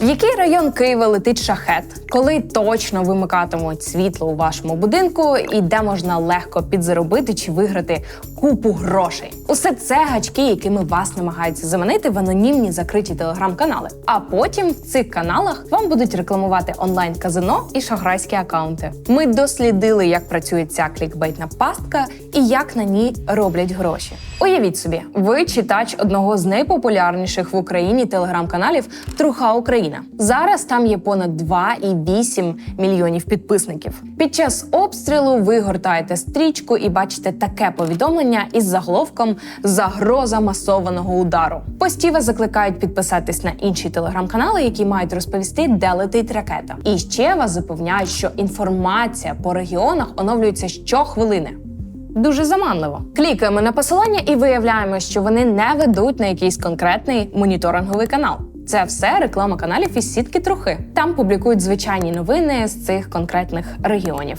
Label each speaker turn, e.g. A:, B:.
A: В який район Києва летить шахет? Коли точно вимикатимуть світло у вашому будинку і де можна легко підзаробити чи виграти купу грошей? Усе це гачки, якими вас намагаються заманити в анонімні закриті телеграм-канали. А потім в цих каналах вам будуть рекламувати онлайн-казино і шахрайські акаунти. Ми дослідили, як працює ця клікбейтна пастка і як на ній роблять гроші. Уявіть собі, ви читач одного з найпопулярніших в Україні телеграм-каналів Труха Україна. Зараз там є понад 2,8 мільйонів підписників. Під час обстрілу ви гортаєте стрічку і бачите таке повідомлення із заголовком Загроза масованого удару. Пості закликають підписатись на інші телеграм-канали, які мають розповісти, де летить ракета. І ще вас запевняють, що інформація по регіонах оновлюється щохвилини. Дуже заманливо. Клікаємо на посилання і виявляємо, що вони не ведуть на якийсь конкретний моніторинговий канал. Це все реклама каналів із сітки трухи. Там публікують звичайні новини з цих конкретних регіонів.